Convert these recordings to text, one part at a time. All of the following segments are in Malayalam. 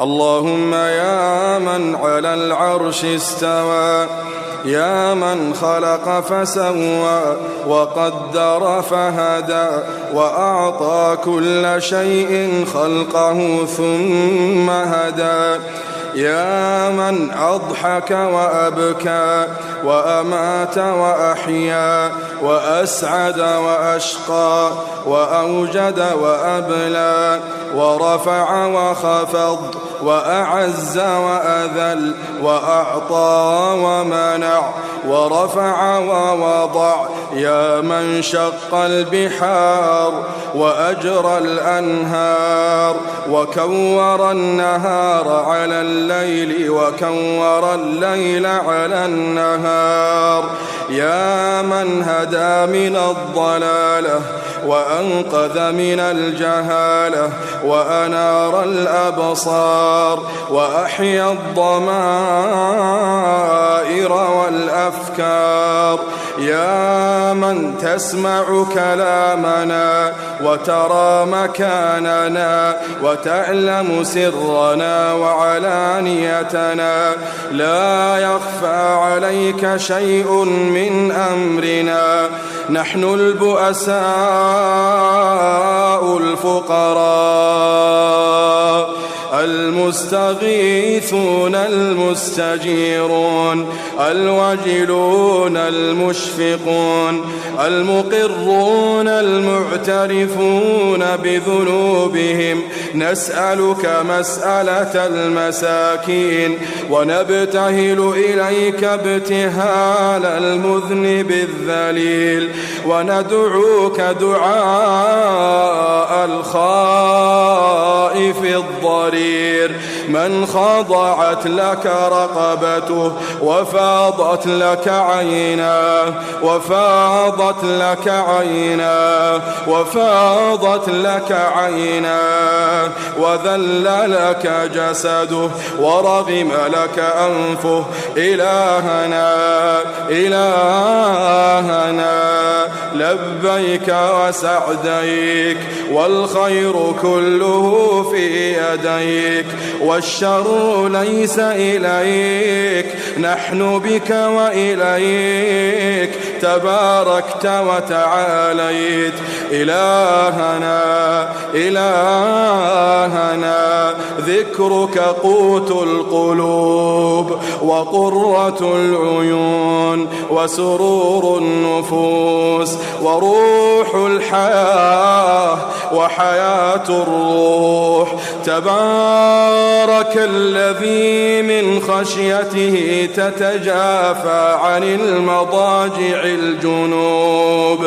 اللهم يا من على العرش استوى يا من خلق فسوى وقدر فهدى وأعطى كل شيء خلقه ثم هدى. يا من أضحك وأبكى وأمات وأحيا وأسعد وأشقى وأوجد وأبلى ورفع وخفض وأعز وأذل وأعطى ومنع ورفع ووضع يا من شق البحار وأجرى الأنهار وكور النهار على الليل الليل وكور الليل على النهار. يا من هدى من الضلالة وأنقذ من الجهالة وأنار الأبصار وأحيا الضمائر والأفكار. يا من تسمع كلامنا وترى مكاننا وتعلم سرنا وعلانيتنا لا يخفى عليك شيء من أمرنا. نحن البؤساء الفقراء. المستغيثون المستجيرون الوجلون المشفقون المقرون المعترفون بذنوبهم نسألك مسألة المساكين ونبتهل إليك ابتهال المذنب الذليل وندعوك دعاء الخائف الضرير بصير من خضعت لك رقبته وفاضت لك عيناه وفاضت لك عيناه وفاضت لك عيناه وذل لك جسده ورغم لك أنفه. إلهنا إلهنا لبيك وسعديك والخير كله في يديك. والشر ليس إليك. نحن بك وإليك. تباركت وتعاليت. إلهنا إلهنا ذكرك قوت القلوب وقرة العيون وسرور النفوس وروح الحياة وحياة الروح. تبارك الذي من خشيته تتجافى عن المضاجع الجنوب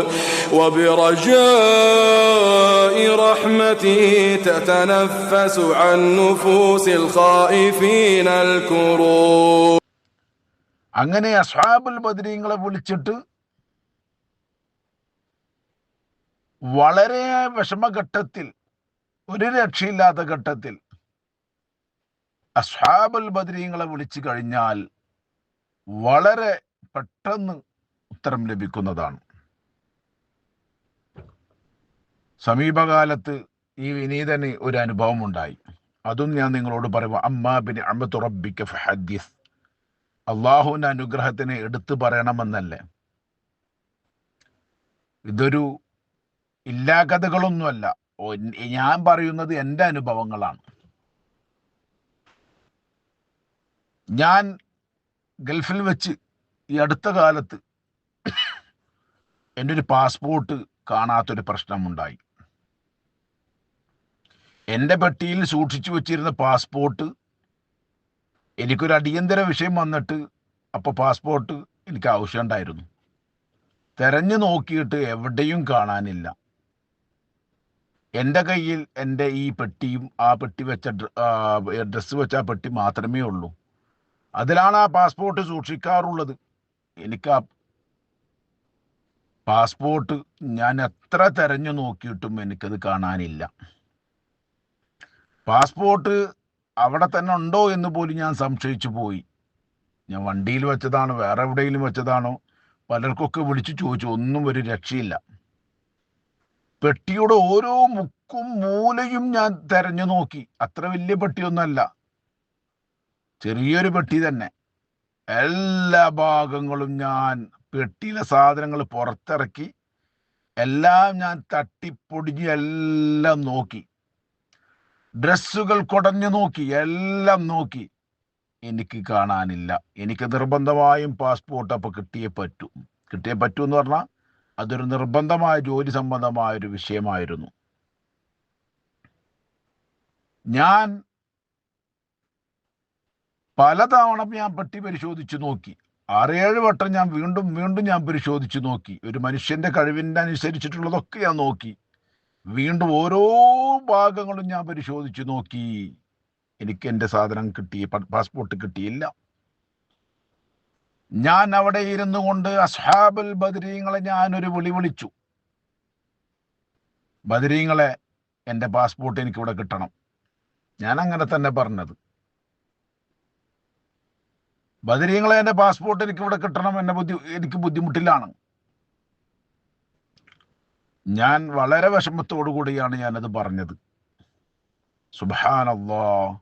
وبرجاء رحمته تتنفس عن نفوس الخائفين الكروب അങ്ങനെ അസ്ഹാബുൽ ബദരീങ്ങളെ വിളിച്ചിട്ട് വളരെ വിഷമഘട്ടത്തിൽ ഒരു രക്ഷയില്ലാത്ത ഘട്ടത്തിൽ അസ്ഹാബുൽ ബദരീങ്ങളെ വിളിച്ചു കഴിഞ്ഞാൽ വളരെ പെട്ടെന്ന് ഉത്തരം ലഭിക്കുന്നതാണ്. സമീപകാലത്ത് ഈ വിനീതന് ഒരു അനുഭവം ഉണ്ടായി അതും ഞാൻ നിങ്ങളോട് പറയുമ്പോൾ അമ്മാബിന് അമ്മത്തുറബിക്ക് ഫഹദ്യസ് അള്ളാഹുവിന്റെ അനുഗ്രഹത്തിന് എടുത്തു പറയണമെന്നല്ലേ? ഇതൊരു ഇല്ലാ കഥകളൊന്നുമല്ല. ഞാൻ പറയുന്നത് എന്റെ അനുഭവങ്ങളാണ്. ഞാൻ ഗൾഫിൽ വെച്ച് ഈ അടുത്ത കാലത്ത് എന്റെ ഒരു പാസ്പോർട്ട് കാണാത്തൊരു പ്രശ്നമുണ്ടായി. എന്റെ പെട്ടിയിൽ സൂക്ഷിച്ചു വെച്ചിരുന്ന പാസ്പോർട്ട് എനിക്കൊരു അടിയന്തര വിഷയം വന്നിട്ട് അപ്പോൾ പാസ്പോർട്ട് എനിക്ക് ആവശ്യമുണ്ടായിരുന്നു. തെരഞ്ഞു നോക്കിയിട്ട് എവിടെയും കാണാനില്ല. എന്റെ കയ്യിൽ എന്റെ ഈ പെട്ടിയും ആ പെട്ടി വെച്ച ഡ്രസ്സ് വെച്ച ആ പെട്ടി മാത്രമേ ഉള്ളൂ. അതിലാണ് ആ പാസ്പോർട്ട് സൂക്ഷിക്കാറുള്ളത്. എനിക്ക് ആ പാസ്പോർട്ട് ഞാൻ എത്ര തെരഞ്ഞു നോക്കിയിട്ടും എനിക്കത് കാണാനില്ല. പാസ്പോർട്ട് അവിടെ തന്നെ ഉണ്ടോ എന്ന് പോലും ഞാൻ സംശയിച്ചു പോയി. ഞാൻ വണ്ടിയിൽ വെച്ചതാണോ വേറെ എവിടെയെങ്കിലും വെച്ചതാണോ? പലർക്കൊക്കെ വിളിച്ചു ചോദിച്ചു. ഒന്നും ഒരു രക്ഷയില്ല. പെട്ടിയുടെ ഓരോ മുക്കും മൂലയും ഞാൻ തെരഞ്ഞു നോക്കി. അത്ര വലിയ പെട്ടിയൊന്നല്ല ചെറിയൊരു പെട്ടി തന്നെ. എല്ലാ ഭാഗങ്ങളും ഞാൻ പെട്ടിയിലെ സാധനങ്ങൾ പുറത്തിറക്കി എല്ലാം ഞാൻ തട്ടിപ്പൊടിഞ്ഞ് എല്ലാം നോക്കി. ഡ്രസ്സുകൾ കുടഞ്ഞു നോക്കി എല്ലാം നോക്കി. എനിക്ക് കാണാനില്ല. എനിക്ക് നിർബന്ധമായും പാസ്പോർട്ട് അപ്പോൾ കിട്ടിയേ പറ്റൂ. കിട്ടിയേ പറ്റൂ എന്ന് പറഞ്ഞാൽ അതൊരു നിർബന്ധമായ ജോലി സംബന്ധമായ ഒരു വിഷയമായിരുന്നു. ഞാൻ പലതവണ ഞാൻ പട്ടി പരിശോധിച്ചു നോക്കി. ആറേഴ് വട്ടം ഞാൻ വീണ്ടും വീണ്ടും ഞാൻ പരിശോധിച്ചു നോക്കി. ഒരു മനുഷ്യന്റെ കഴിവിന്റെ അനുസരിച്ചിട്ടുള്ളതൊക്കെ ഞാൻ നോക്കി. വീണ്ടും ഓരോ ഭാഗങ്ങളും ഞാൻ പരിശോധിച്ചു നോക്കി. എനിക്ക് എന്റെ സാധനം കിട്ടി പാസ്പോർട്ട് കിട്ടിയില്ല. ഞാൻ അവിടെ ഇരുന്നു കൊണ്ട് അസ്ഹാബുൽ ബദരീങ്ങളെ ഞാനൊരു വിളി വിളിച്ചു. ബദരീങ്ങളെ എന്റെ പാസ്പോർട്ട് എനിക്കിവിടെ കിട്ടണം. ഞാൻ അങ്ങനെ തന്നെ പറഞ്ഞത്. ബദരീങ്ങളെ എന്റെ പാസ്പോർട്ട് എനിക്കിവിടെ കിട്ടണം എന്നെ ബുദ്ധി എനിക്ക് ബുദ്ധിമുട്ടിലാണ്. ഞാൻ വളരെ വിഷമത്തോടു കൂടിയാണ് ഞാനത് പറഞ്ഞത്. സുബാനല്ലോ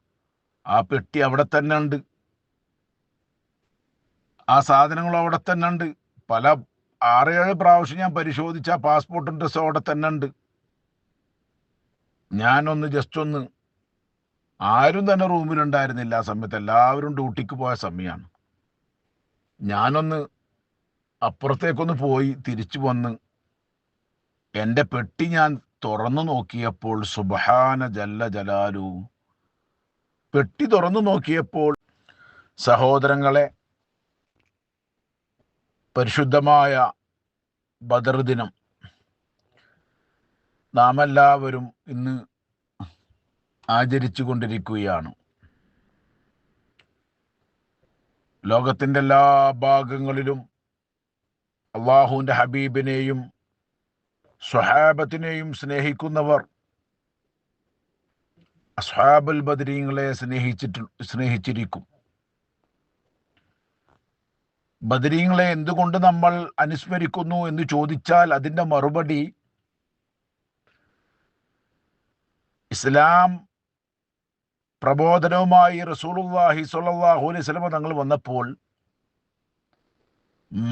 ആ പെട്ടി അവിടെ തന്നെ ഉണ്ട്. ആ സാധനങ്ങൾ അവിടെ തന്നെ ഉണ്ട്. പല ആറേഴ് പ്രാവശ്യം ഞാൻ പരിശോധിച്ച പാസ്പോർട്ടും ഡ്രസ്സും അവിടെ തന്നെ ഉണ്ട്. ഞാനൊന്ന് ജസ്റ്റ് ഒന്ന് ആരും തന്നെ റൂമിലുണ്ടായിരുന്നില്ല ആ സമയത്ത്. എല്ലാവരും ഡ്യൂട്ടിക്ക് പോയ സമയമാണ് ഞാനൊന്ന് അപ്പുറത്തേക്കൊന്ന് പോയി തിരിച്ചു വന്ന് എന്റെ പെട്ടി ഞാൻ തുറന്നു നോക്കിയപ്പോൾ സുബഹാന ജല്ല ജലാലു. പെട്ടി തുറന്നു നോക്കിയപ്പോൾ സഹോദരങ്ങളെ പരിശുദ്ധമായ ബദർ ദിനം. നാം എല്ലാവരും ഇന്ന് ആചരിച്ചു കൊണ്ടിരിക്കുകയാണ്. ലോകത്തിന്റെ എല്ലാ ഭാഗങ്ങളിലും അള്ളാഹുവിന്റെ ഹബീബിനെയും സ്വഹാബത്തിനെയും സ്നേഹിക്കുന്നവർ അസ്ഹാബുൽ ബദരീങ്ങളെ സ്നേഹിച്ചിട്ട് സ്നേഹിച്ചിരിക്കും. ബദരീങ്ങളെ എന്തുകൊണ്ട് നമ്മൾ അനുസ്മരിക്കുന്നു എന്ന് ചോദിച്ചാൽ അതിന്റെ മറുപടി ഇസ്ലാം പ്രബോധനവുമായി റസൂലുള്ളാഹി സ്വല്ലല്ലാഹു അലൈഹി സ്വലമ തങ്ങൾ വന്നപ്പോൾ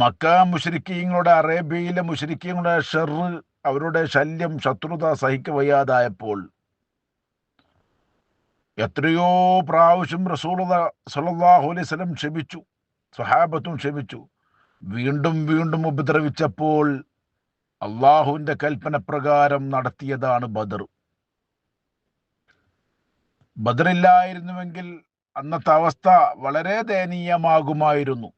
മക്ക മുഷരിക്കീങ്ങളുടെ അറേബ്യയിലെ മുഷരിക്കീങ്ങളുടെ ഷെറ് അവരുടെ ശല്യം ശത്രുത സഹിക്ക വയ്യാതായപ്പോൾ എത്രയോ പ്രാവശ്യം റസൂൽ സല്ലല്ലാഹു അലൈഹി സ്വലം ക്ഷമിച്ചു. സ്വഹാബത്തും ക്ഷമിച്ചു. വീണ്ടും വീണ്ടും ഉപദ്രവിച്ചപ്പോൾ അള്ളാഹുവിന്റെ കൽപ്പന പ്രകാരം നടത്തിയതാണ് ബദർ. ബദറില്ലായിരുന്നുവെങ്കിൽ അന്നത്തെ അവസ്ഥ വളരെ ദയനീയമാകുമായിരുന്നു.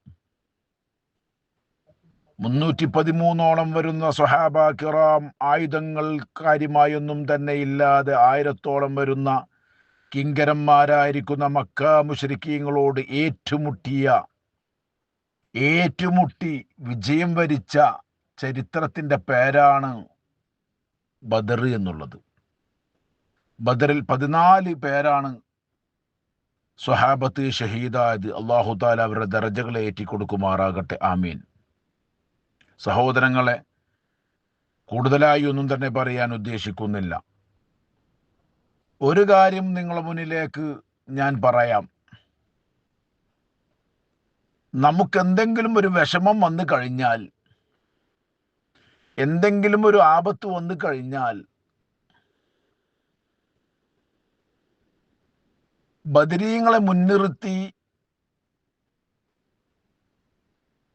മുന്നൂറ്റി പതിമൂന്നോളം വരുന്ന സൊഹാബ കിറാം ആയുധങ്ങൾ കാര്യമായൊന്നും തന്നെ ഇല്ലാതെ ആയിരത്തോളം വരുന്ന കിങ്കരന്മാരായിരിക്കുന്ന മക്ക മുഷരിക്കീങ്ങളോട് ഏറ്റുമുട്ടിയ ഏറ്റുമുട്ടി വിജയം വരിച്ച ചരിത്രത്തിന്റെ പേരാണ് ബദർ എന്നുള്ളത്. ബദറിൽ പതിനാല് പേരാണ് സ്വഹാബത്ത് ഷഹീദായത്. അള്ളാഹു താല അവരുടെ ദർജകളെ ഏറ്റിക്കൊടുക്കുമാറാകട്ടെ. ആമീൻ. സഹോദരങ്ങളെ കൂടുതലായി ഒന്നും തന്നെ പറയാൻ ഉദ്ദേശിക്കുന്നില്ല. ഒരു കാര്യം നിങ്ങളുടെ മുന്നിലേക്ക് ഞാൻ പറയാം. നമുക്ക് എന്തെങ്കിലും ഒരു വിഷമം വന്നു കഴിഞ്ഞാൽ എന്തെങ്കിലും ഒരു ആപത്ത് വന്നു കഴിഞ്ഞാൽ ബദരീങ്ങളെ മുൻനിർത്തി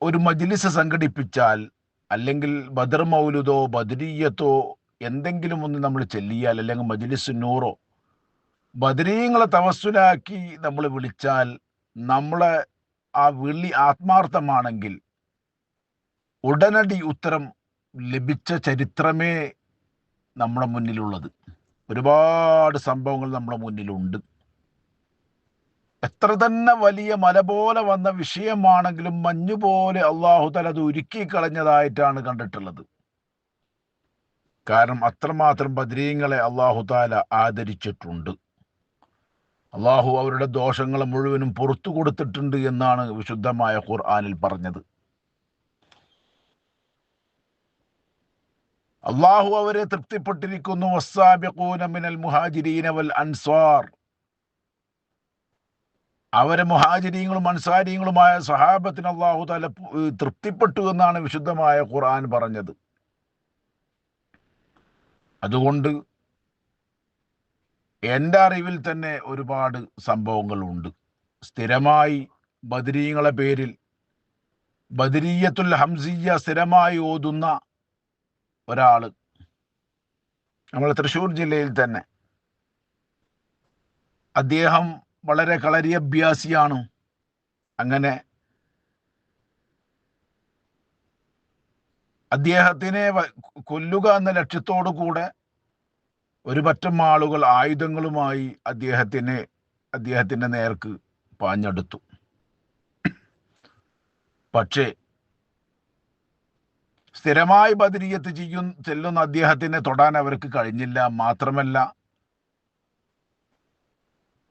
ഒരു മജിലിസ് സംഘടിപ്പിച്ചാൽ അല്ലെങ്കിൽ ബദർ മൗലുദോ ബദരീയത്തോ എന്തെങ്കിലും ഒന്ന് നമ്മൾ ചെല്ലിയാൽ അല്ലെങ്കിൽ മജിലിസ് നൂറോ ബദരീങ്ങളെ തവസ്സുലാക്കി നമ്മൾ വിളിച്ചാൽ നമ്മളെ ആ വിളി ആത്മാർത്ഥമാണെങ്കിൽ ഉടനടി ഉത്തരം ലഭിച്ച ചരിത്രമേ നമ്മുടെ മുന്നിലുള്ളത്. ഒരുപാട് സംഭവങ്ങൾ നമ്മുടെ മുന്നിലുണ്ട്. എത്ര തന്നെ വലിയ മല പോലെ വന്ന വിഷയമാണെങ്കിലും മഞ്ഞുപോലെ അള്ളാഹു തല അത് ഉരുക്കി കളഞ്ഞതായിട്ടാണ് കണ്ടിട്ടുള്ളത്. കാരണം അത്രമാത്രം ബദ്രീങ്ങളെ അള്ളാഹു താല ആദരിച്ചിട്ടുണ്ട്. അള്ളാഹു അവരുടെ ദോഷങ്ങൾ മുഴുവനും പുറത്തു കൊടുത്തിട്ടുണ്ട് എന്നാണ് വിശുദ്ധമായ ഖുർആാനിൽ പറഞ്ഞത്. അള്ളാഹു അവരെ തൃപ്തിപ്പെട്ടിരിക്കുന്നു. മിനൽ മുഹാജിരീന വൽ അൻസാർ അവരെ മുഹാജിരീങ്ങളും അൻസാരിയങ്ങളുമായ സഹാബത്തിന് അള്ളാഹു തല തൃപ്തിപ്പെട്ടു എന്നാണ് വിശുദ്ധമായ ഖുർആൻ പറഞ്ഞത്. അതുകൊണ്ട് എന്റെ അറിവിൽ തന്നെ ഒരുപാട് സംഭവങ്ങളുണ്ട്. സ്ഥിരമായി ബദരീങ്ങളെ പേരിൽ ബദരീയത്തുൽ ഹംസിയ സ്ഥിരമായി ഓതുന്ന ഒരാൾ നമ്മൾ തൃശ്ശൂർ ജില്ലയിൽ തന്നെ. അദ്ദേഹം വളരെ കളരി അഭ്യാസിയാണ് അങ്ങനെ അദ്ദേഹത്തിനെ കൊല്ലുക എന്ന ലക്ഷ്യത്തോടു കൂടെ ഒരു പറ്റം ആളുകൾ ആയുധങ്ങളുമായി അദ്ദേഹത്തിന് അദ്ദേഹത്തിന്റെ നേർക്ക് പാഞ്ഞെടുത്തു. പക്ഷേ സ്ഥിരമായി ബദരീയത്ത് ചെയ്യും ചെല്ലുന്ന അദ്ദേഹത്തിനെ തൊടാൻ അവർക്ക് കഴിഞ്ഞില്ല. മാത്രമല്ല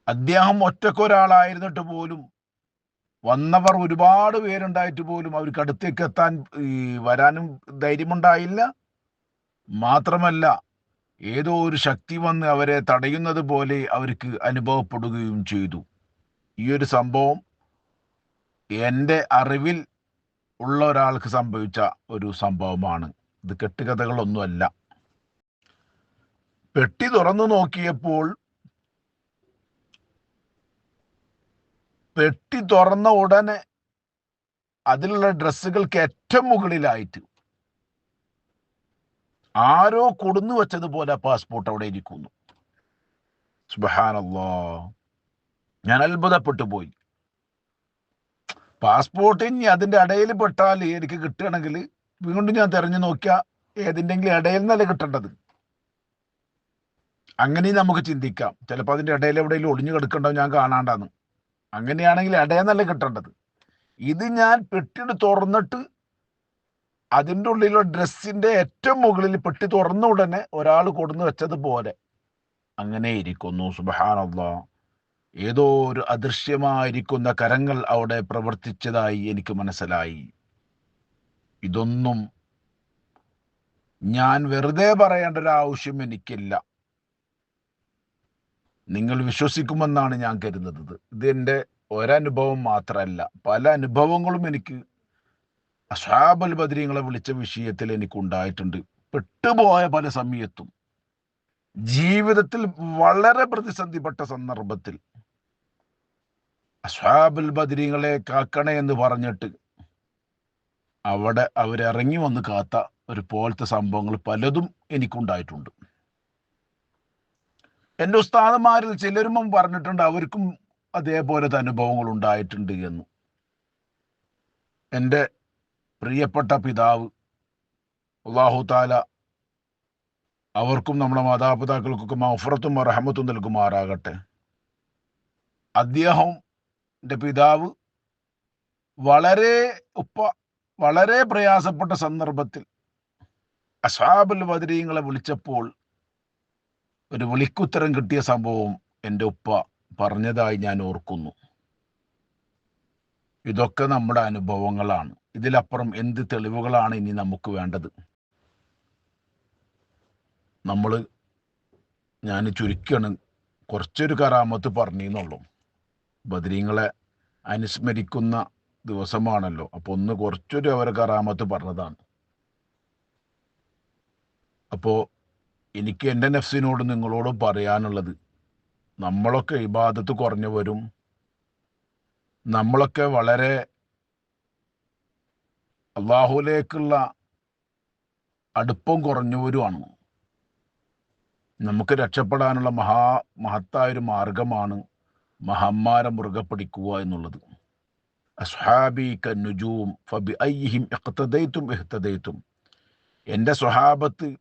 അദ്ദേഹം ഒറ്റക്കൊരാളായിരുന്നിട്ട് പോലും വന്നവർ ഒരുപാട് പേരുണ്ടായിട്ട് പോലും അവർക്ക് അടുത്തേക്ക് എത്താൻ വരാനും ധൈര്യമുണ്ടായില്ല. മാത്രമല്ല ഏതോ ഒരു ശക്തി വന്ന് അവരെ തടയുന്നത് പോലെ അവർക്ക് അനുഭവപ്പെടുകയും ചെയ്തു. ഈ ഒരു സംഭവം എന്റെ അറിവിൽ ഉള്ള ഒരാൾക്ക് സംഭവിച്ച ഒരു സംഭവമാണ്. ഇത് കെട്ടുകഥകളൊന്നുമല്ല. പെട്ടി തുറന്നു നോക്കിയപ്പോൾ പെട്ടി തുറന്ന ഉടനെ അതിലുള്ള ഡ്രസ്സുകൾക്ക് ഏറ്റവും മുകളിലായിട്ട് ആരോ കൊടുന്നു വെച്ചതുപോലെ പാസ്പോർട്ട് അവിടെ ഇരിക്കുന്നു. സുബഹാനല്ലോ. ഞാൻ അത്ഭുതപ്പെട്ടു പോയി. പാസ്പോർട്ട് ഇനി അതിന്റെ ഇടയിൽ പെട്ടാൽ എനിക്ക് കിട്ടുകയാണെങ്കിൽ വീണ്ടും ഞാൻ തെരഞ്ഞു നോക്കിയ ഏതിന്റെങ്കിലും ഇടയിൽ നിന്നല്ലേ കിട്ടേണ്ടത്. അങ്ങനെ നമുക്ക് ചിന്തിക്കാം. ചിലപ്പോൾ അതിന്റെ ഇടയിൽ എവിടെയെങ്കിലും ഒളിഞ്ഞു കിടക്കണ്ടോ ഞാൻ കാണാണ്ടാന്ന്. അങ്ങനെയാണെങ്കിൽ ഇടയിൽ നിന്നല്ലേ കിട്ടേണ്ടത്. ഇത് ഞാൻ പെട്ടിട്ട് തുറന്നിട്ട് അതിന്റെ ഉള്ളിലുള്ള ഡ്രസ്സിന്റെ ഏറ്റവും മുകളിൽ പെട്ടി തുറന്ന ഉടനെ ഒരാൾ കൊടുന്നു വെച്ചതുപോലെ അങ്ങനെ ഇരിക്കുന്നു സുബഹാനല്ലാ. ഏതോ ഒരു അദൃശ്യമായിരിക്കുന്ന കരങ്ങൾ അവിടെ പ്രവർത്തിച്ചതായി എനിക്ക് മനസ്സിലായി. ഇതൊന്നും ഞാൻ വെറുതെ പറയേണ്ട ഒരു ആവശ്യം എനിക്കില്ല. നിങ്ങൾ വിശ്വസിക്കുമെന്നാണ് ഞാൻ കരുതുന്നത്. ഇത് എന്റെ ഒരനുഭവം മാത്രമല്ല പല അനുഭവങ്ങളും എനിക്ക് അഷാബൽ ബദരീങ്ങളെ വിളിച്ച വിഷയത്തിൽ എനിക്ക് ഉണ്ടായിട്ടുണ്ട് പെട്ടുപോയ പല സമയത്തും. ജീവിതത്തിൽ വളരെ പ്രതിസന്ധിപ്പെട്ട സന്ദർഭത്തിൽ. അഷാബുൽ ബദരീങ്ങളെ കാക്കണേ എന്ന് പറഞ്ഞിട്ട് അവിടെ അവരിറങ്ങി വന്ന് കാത്ത ഒരു പോലത്തെ സംഭവങ്ങൾ പലതും എനിക്കുണ്ടായിട്ടുണ്ട്. എന്റെ ഉസ്താദന്മാരിൽ ചിലരും പറഞ്ഞിട്ടുണ്ട് അവർക്കും അതേപോലത്തെ അനുഭവങ്ങൾ ഉണ്ടായിട്ടുണ്ട് എന്ന്. എന്റെ പ്രിയപ്പെട്ട പിതാവ് അള്ളാഹു താല അവർക്കും നമ്മുടെ മാതാപിതാക്കൾക്കൊക്കെ മഫറത്തും അർഹമത്തും നൽകുമാറാകട്ടെ. അദ്ദേഹം എന്റെ പിതാവ് വളരെ ഉപ്പ വളരെ പ്രയാസപ്പെട്ട സന്ദർഭത്തിൽ അസാബുൽ ബദരീങ്ങളെ വിളിച്ചപ്പോൾ ഒരു വിളിക്കുത്തരം കിട്ടിയ സംഭവം എന്റെ ഉപ്പ പറഞ്ഞതായി ഞാൻ ഓർക്കുന്നു. ഇതൊക്കെ നമ്മുടെ അനുഭവങ്ങളാണ്. ഇതിലപ്പുറം എന്ത് തെളിവുകളാണ് ഇനി നമുക്ക് വേണ്ടത്? നമ്മൾ ഞാൻ ചുരുക്കാണ് കുറച്ചൊരു കറാമത്ത് പറഞ്ഞെന്നുള്ളൂ. ബദരീങ്ങളെ അനുസ്മരിക്കുന്ന ദിവസമാണല്ലോ അപ്പോൾ ഒന്ന് കുറച്ചൊരു അവരെ കറാമത്ത് പറഞ്ഞതാണ്. അപ്പോൾ എനിക്ക് എന്റെ നെഫ്സിനോട് നിങ്ങളോട് പറയാനുള്ളത് നമ്മളൊക്കെ ഇബാദത്ത് കുറഞ്ഞവരും നമ്മളൊക്കെ വളരെ അള്ളാഹുലേക്കുള്ള അടുപ്പം കുറഞ്ഞവരുമാണ് നമുക്ക് രക്ഷപ്പെടാനുള്ള മഹാ മഹത്തായ ഒരു മാർഗമാണ് മഹമ്മാരെ മുറുകെ പിടിക്കുക എന്നുള്ളത്. അസ്ഹാബി എന്റെ സ്വഹാബത്ത്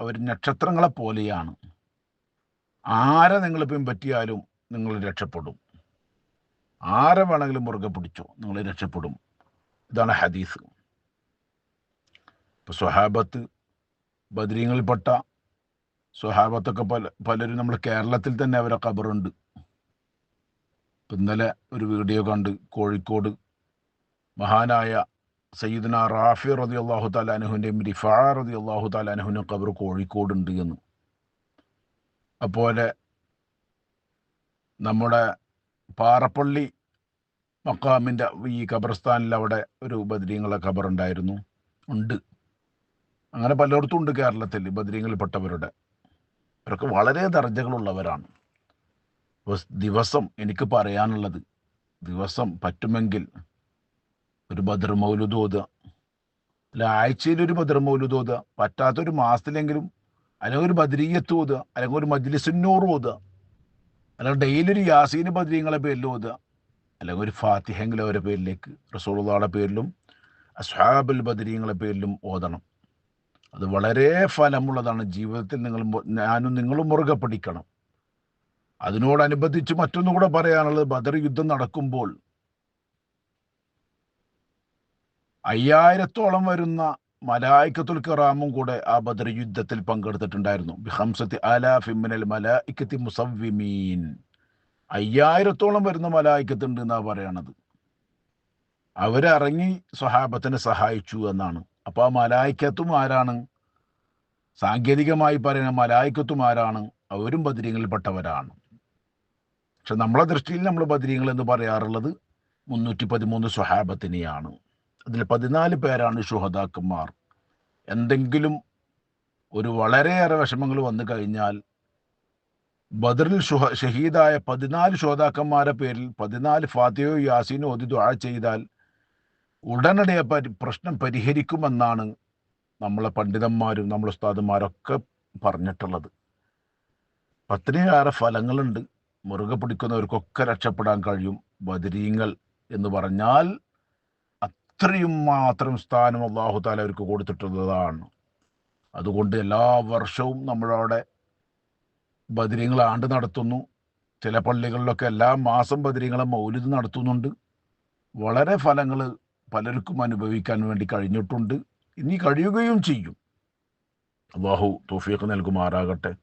അവർ നക്ഷത്രങ്ങളെ പോലെയാണ്. ആരെ നിങ്ങൾ പിൻപറ്റിയാലും നിങ്ങൾ രക്ഷപ്പെടും. ആരെ വേണമെങ്കിലും മുറുകെ പിടിച്ചോ നിങ്ങൾ രക്ഷപ്പെടും. ഇതാണ് ഹദീസ്. ഇപ്പൊ സ്വഹാബത്ത് ബദ്രീങ്ങളിൽപ്പെട്ട സ്വഹാബത്തൊക്കെ പല പലരും നമ്മൾ കേരളത്തിൽ തന്നെ അവരെ ഖബറുണ്ട്. ഇപ്പം ഇന്നലെ ഒരു വീഡിയോ കണ്ട് കോഴിക്കോട് മഹാനായ സയ്യിദ്ന റാഫി റതി അള്ളാഹു താലാനുഹുവിന്റെയും റിഫാ റതി അള്ളാഹു താലാനുഹുവിന്റെ ഖബർ കോഴിക്കോടുണ്ട് എന്ന്. അതുപോലെ നമ്മുടെ പാറപ്പള്ളി മക്കാമിന്റെ ഈ ഖബർസ്ഥാനിൽ അവിടെ ഒരു ബദ്രീങ്ങളെ ഖബർ ഉണ്ടായിരുന്നു ഉണ്ട്. അങ്ങനെ പലയിടത്തും ഉണ്ട് കേരളത്തിൽ ബദ്രീങ്ങളിൽപ്പെട്ടവരുടെ. അവരൊക്കെ വളരെ ദർജകളുള്ളവരാണ്. ദിവസം എനിക്ക് പറയാനുള്ളത് ദിവസം പറ്റുമെങ്കിൽ ഒരു ബദർ മൗലുദ് ഓതുക അല്ല ആഴ്ചയിൽ ഒരു ബദർ മൗലുദ് പറ്റാത്തൊരു മാസത്തിലെങ്കിലും അല്ലെങ്കിൽ ഒരു ബദ്രീയത്ത് ഓതുക അല്ലെങ്കിൽ ഒരു മജ്ലിസുന്നൂർ ഓതുക അല്ലെങ്കിൽ ഡെയിലി ഒരു യാസീന് ബദ്രീങ്ങളെ പേരിൽ ഓതുക അല്ലെങ്കിൽ ഒരു ഫാത്തിഹെങ്കിലും അവരുടെ പേരിലേക്ക് റസൂളുള്ളാടെ പേരിലും അസ്ഹാബുൽ ബദരീങ്ങളെ പേരിലും ഓതണം. അത് വളരെ ഫലമുള്ളതാണ് ജീവിതത്തിൽ നിങ്ങൾ ഞാനും നിങ്ങളും മുറുകെ പിടിക്കണം. അതിനോടനുബന്ധിച്ച് മറ്റൊന്നും കൂടെ പറയാനുള്ളത് ബദർ യുദ്ധം നടക്കുമ്പോൾ അയ്യായിരത്തോളം വരുന്ന മലായിക്കത്തുൽ കറാമും കൂടെ ആ ബദർ യുദ്ധത്തിൽ പങ്കെടുത്തിട്ടുണ്ടായിരുന്നു. മുസവ്വിമീൻ. അയ്യായിരത്തോളം വരുന്ന മലായിക്കത്തുണ്ട് എന്നാ പറയണത്. അവരിറങ്ങി സ്വഹാബത്തിനെ സഹായിച്ചു എന്നാണ്. അപ്പൊ ആ മലായിക്കത്തും ആരാണ്? സാങ്കേതികമായി പറയുന്ന മലായിക്കത്തും ആരാണ്? അവരും ബദരീങ്ങളിൽപ്പെട്ടവരാണ് പക്ഷെ നമ്മളെ ദൃഷ്ടിയിൽ നമ്മൾ ബദരീങ്ങൾ എന്ന് പറയാറുള്ളത് മുന്നൂറ്റി പതിമൂന്ന് സ്വഹാബത്തിനെയാണ്. അതിൽ പതിനാല് പേരാണ് ഷുഹദാക്കന്മാർ. എന്തെങ്കിലും ഒരു വളരെയേറെ വിഷമങ്ങൾ വന്നു കഴിഞ്ഞാൽ ബദറിൽ ഷുഹ ഷഹീദായ പതിനാല് ഷോതാക്കന്മാരെ പേരിൽ പതിനാല് ഫാത്തിയോ യാസീനോ ഓതി ദുആ ചെയ്താൽ ഉടനടി പ്രശ്നം പരിഹരിക്കുമെന്നാണ് നമ്മളെ പണ്ഡിതന്മാരും നമ്മളെ ഉസ്താദന്മാരൊക്കെ പറഞ്ഞിട്ടുള്ളത്. അത്രയേറെ ഫലങ്ങളുണ്ട്. മുറുകെ പിടിക്കുന്നവർക്കൊക്കെ രക്ഷപ്പെടാൻ കഴിയും. ബദരീങ്ങൾ എന്ന് പറഞ്ഞാൽ അത്രയും മാത്രം സ്ഥാനം അള്ളാഹു താല അവർക്ക് കൊടുത്തിട്ടുള്ളതാണ്. അതുകൊണ്ട് എല്ലാ വർഷവും നമ്മളവിടെ ബദരീങ്ങൾ ആണ്ട് നടത്തുന്നു. ചില പള്ളികളിലൊക്കെ എല്ലാ മാസം ബദരീങ്ങളെ മൗലിത് നടത്തുന്നുണ്ട്. വളരെ ഫലങ്ങൾ പലർക്കും അനുഭവിക്കാൻ വേണ്ടി കഴിഞ്ഞിട്ടുണ്ട്. ഇനി കഴിയുകയും ചെയ്യും. അള്ളാഹു തോഫിയൊക്കെ നൽകുമാറാകട്ടെ.